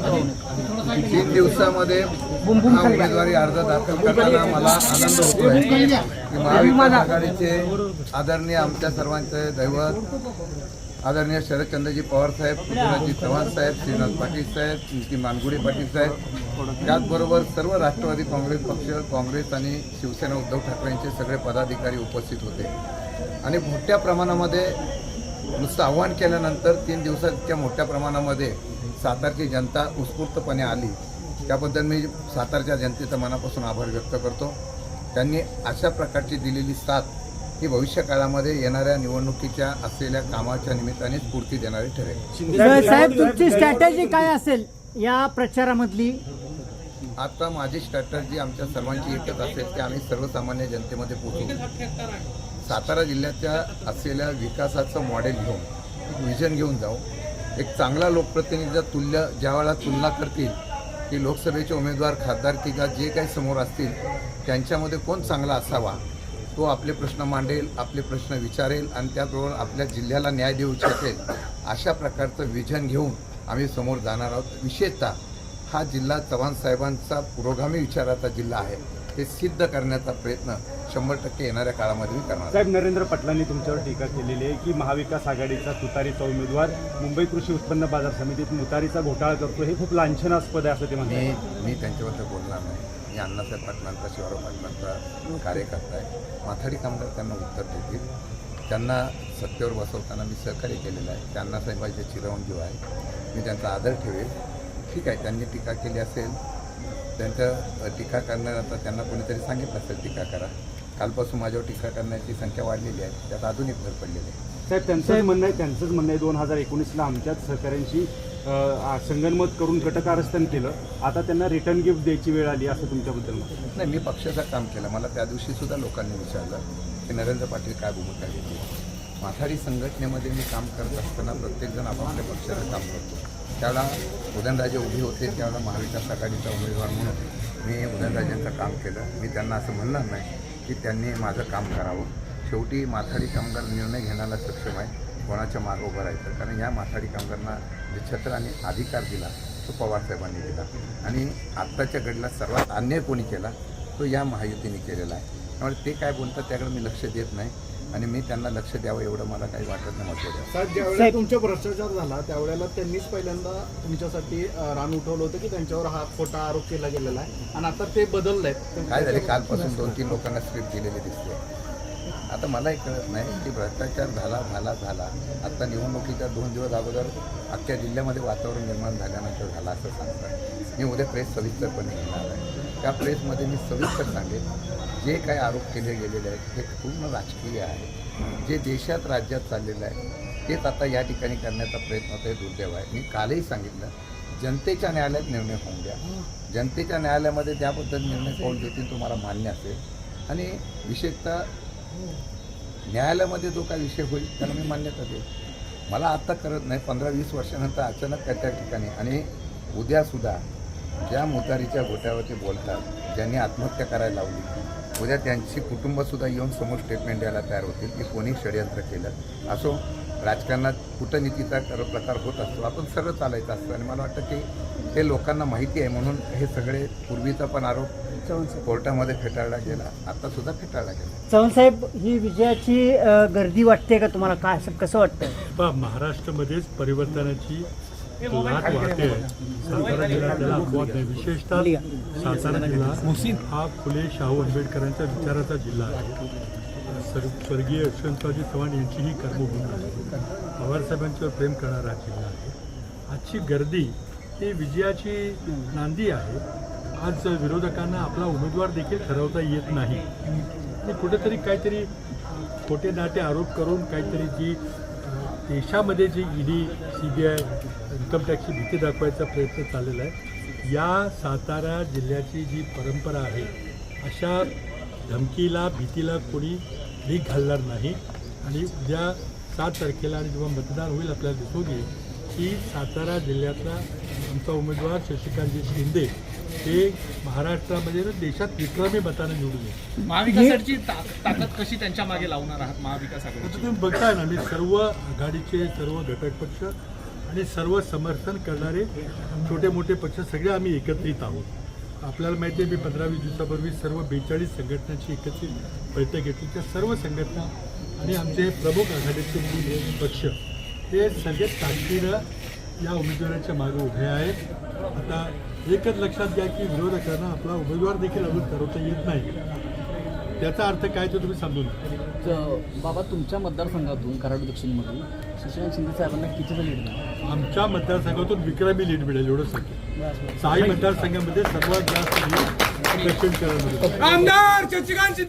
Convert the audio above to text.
तीन दिवसामध्ये हा उमेदवारी अर्ज दाखल करताना मला आनंद होतोय. की महाविकास आघाडीचे आदरणीय आमच्या सर्वांचे दैवत आदरणीय शरदचंद्रजी पवार साहेब पृथ्वीराजजी चव्हाण साहेब श्रीनाथ पाटील साहेब श्री मानगुडे पाटील साहेब त्याचबरोबर सर्व राष्ट्रवादी काँग्रेस पक्ष काँग्रेस आणि शिवसेना उद्धव ठाकरेंचे सगळे पदाधिकारी उपस्थित होते. आणि मोठ्या प्रमाणामध्ये नुसतं आव्हान केल्यानंतर तीन दिवसात इतक्या मोठ्या प्रमाणामध्ये सातारची जनता उत्स्फूर्तपणे आली. त्याबद्दल मी सातारच्या जनतेचा मनापासून आभार व्यक्त करतो. त्यांनी अशा प्रकारची दिलेली साथ ही भविष्य काळामध्ये येणाऱ्या निवडणुकीच्या असलेल्या कामाच्या निमित्ताने स्फूर्ती देणारी ठरेल. साहेब तुमची स्ट्रॅटेजी काय असेल या प्रचारामधली? आता माझी स्ट्रॅटर्जी आमच्या सर्वांची एकच असेल की आम्ही सर्वसामान्य जनतेमध्ये पोहोचू. सातारा जिल्ह्याच्या असलेल्या विकासाचं मॉडेल घेऊन विजन घेऊन जाऊ. एक चांगला लोकप्रतिनिधीचा तुल्य ज्या वेळेला तुलना करतील की लोकसभेचे उमेदवार खासदार किंवा जे काही समोर असतील त्यांच्यामध्ये कोण चांगला असावा तो आपले प्रश्न मांडेल आपले प्रश्न विचारेल आणि त्याचबरोबर आपल्या जिल्ह्याला न्याय देऊ शकेल अशा प्रकारचं विजन घेऊन आम्ही समोर जाणार आहोत. विशेषतः हा जिल्हा चव्हाण साहेबांचा पुरोगामी विचाराचा जिल्हा आहे. ते सिद्ध करण्याचा प्रयत्न शंभर टक्के येणाऱ्या काळामध्ये मी करणार. साहेब नरेंद्र पाटलांनी तुमच्यावर टीका केलेली आहे की महाविकास आघाडीचा तुतारीचा उमेदवार मुंबई कृषी उत्पन्न बाजार समितीत मुतारीचा घोटाळा करतो हे खूप लांछनास्पद आहे असं ते मी म्हणतात. मी त्यांच्याबद्दल बोलणार नाही. मी अण्णासाहेब पाटलांचा शिवराव पाटलांचा कार्यकर्ता आहे. माथाडी कामगार त्यांना उत्तर देतील. त्यांना सत्तेवर बसवताना मी सहकार्य केलेलं आहे. त्या अण्णासाहेबांचे चिरंजीव आहे मी त्यांचा आदर ठेवेल. ठीक आहे त्यांनी टीका केली असेल. त्यांचं टीका करणार आता त्यांना कोणीतरी सांगितलं असेल टीका करा. कालपासून माझ्यावर टीका करण्याची संख्या वाढलेली आहे. त्यात अजून एक भर पडलेली आहे. साहेब त्यांचंच म्हणणं आहे त्यांचंच म्हणणं आहे दोन हजार एकोणीसला आमच्याच सहकाऱ्यांशी संगनमत करून कटकारस्थान केलं. आता त्यांना रिटर्न गिफ्ट द्यायची वेळ आली असं तुमच्याबद्दल. नाही मी पक्षाचं काम केलं. मला त्या दिवशी सुद्धा लोकांनी विचारलं की नरेंद्र पाटील काय भूमिका घेतली? माथाडी संघटनेमध्ये मी काम करत असताना प्रत्येकजण आपापल्या पक्षाचं काम करतो. त्यावेळेला उदयनराजे उभे होते त्यावेळेला महाविकास आघाडीचा उमेदवार म्हणून मी उदयनराजेंचं काम केलं. मी त्यांना असं म्हणणार नाही की त्यांनी माझं काम करावं. शेवटी माथाडी कामगार निर्णय घेण्याला सक्षम आहे. कोणाच्या मागं उभं राहायचं? कारण या माथाडी कामगारांना जे छत्र आणि अधिकार दिला तो पवारसाहेबांनी दिला. आणि आत्ताच्या घडीला सर्वात अन्याय कोणी केला? तो या महायुतीने केलेला आहे. त्यामुळे ते काय बोलतात त्याकडे मी लक्ष देत नाही. आणि मी त्यांना लक्ष द्यावं एवढं मला काही वाटत नाही महत्त्व द्यावं साहेब ज्यावेळेला तुमच्या भ्रष्टाचार झाला त्यावेळेला त्यांनीच पहिल्यांदा तुमच्यासाठी रान उठवलं होतं की त्यांच्यावर हा खोटा आरोप केला गेलेला आहे. आणि आता ते बदललंय. काय झाले? कालपासून दोन तीन लोकांना स्क्रिप्ट दिलेली दिसते. आता मलाही कळत नाही की भ्रष्टाचार झाला झाला झाला. आत्ता निवडणुकीच्या दोन दिवस अगोदर अख्ख्या जिल्ह्यामध्ये वातावरण निर्माण झाल्यानंतर झाला असं सांगतात. मी उद्या प्रेस सविस्तरपणे घेणार आहे. त्या प्रेसमध्ये मी सविस्तर सांगेन जे काही आरोप केले गेलेले आहेत हे पूर्ण राजकीय आहे. जे देशात राज्यात चाललेलं आहे तेच आता या ठिकाणी करण्याचा प्रयत्न होता हे दुर्दैव आहे. मी कालही सांगितलं जनतेच्या न्यायालयात निर्णय होऊन द्या. जनतेच्या न्यायालयामध्ये त्याबद्दल निर्णय कोण देतील तुम्हाला मान्य असेल. आणि विशेषतः न्यायालयामध्ये जो काही विषय होईल त्याला मी मान्यता देईल मला आत्ता करत नाही पंधरा वीस वर्षानंतर अचानक काय त्या ठिकाणी आणि उद्यासुद्धा ज्या मुतारीच्या गोट्यावरती बोलतात ज्यांनी आत्महत्या करायला लावली उद्या त्यांची कुटुंबसुद्धा येऊन समोर स्टेटमेंट द्यायला तयार होतील की कोणी षडयंत्र केलं. असो राजकारणात कूटनीतीचा कर- प्रकार होत असतो. आपण सरळ चालायचं असतं. आणि मला वाटतं की हे लोकांना माहिती आहे म्हणून हे सगळे पूर्वीचा पण आरोप कोर्टामध्ये फेटाळला गेला. आता सुद्धा फेटाळला गेला. चव्हाण साहेब ही विजयाची गर्दी वाटते का तुम्हाला? काय असं कसं वाटतं पहा महाराष्ट्रामध्येच परिवर्तनाची लाट वाहते. आहे सातारा जिल्हा त्याला अपवाद नाही. विशेषतः सातारा जिल्हा हा फुले शाहू आंबेडकरांच्या विचाराचा जिल्हा आहे. सर स्वर्गीय यशवंतरावजी चव्हाण यांचीही कर्मभूमी आहे. पवारसाहेबांच्यावर प्रेम करणारा हा जिल्हा आहे. आजची गर्दी ही विजयाची नांदी आहे. आज विरोधकांना आपला उमेदवार देखील ठरवता येत नाही. आणि कुठेतरी काहीतरी खोटे नाटे आरोप करून काहीतरी जी देशामध्ये जी ED C B I income टॅक्सची भीती दाखवायचा प्रयत्न चाललेला आहे. या सातारा जिल्ह्याची जी परंपरा आहे अशा धमकीला भीतीला कोणी भीक घालणार नाही. आणि उद्या सात तारखेला आणि जेव्हा मतदान होईल आपल्याला दिसून येईल की सातारा जिल्ह्यातला आमचा उमेदवार शशिकांतजी शिंदे हे महाराष्ट्रामध्ये ना देशात विक्रमी मताने निवडून येईल. महाविकासाची ताकद कशी त्यांच्या मागे लावणार आहात महाविकास तुम्ही बघताय ना मी सर्व आघाडीचे सर्व घटक पक्ष आणि सर्व समर्थन करणारे छोटे मोठे पक्ष सगळे आम्ही एकत्रित आहोत. आपल्याला माहिती आहे मी पंधरा वीस दिवसापूर्वी सर्व बेचाळीस संघटनांची एकत्रित बैठक घेतली. त्या सर्व संघटना आणि आमचे प्रमुख आघाडीचे पक्ष हे सगळे ताकदीनं या उमेदवाराच्या मागे उभे आहेत. आता एकच लक्षात घ्या की विरोधकांना आपला उमेदवार देखील अजून ठरवता येत नाही. त्याचा अर्थ काय तो तुम्ही समजून घ्या. बाबा तुमच्या मतदारसंघातून कराड दक्षिणमधून शशिकांत शिंदे साहेबांना कितीचं लीड मिळालं? आमच्या मतदारसंघातून विक्रमी लीड मिळेल एवढं सांगेल सहाही मतदारसंघामध्ये सर्वात जास्त लीड दक्षिण आमदार शशिकांत शिंदे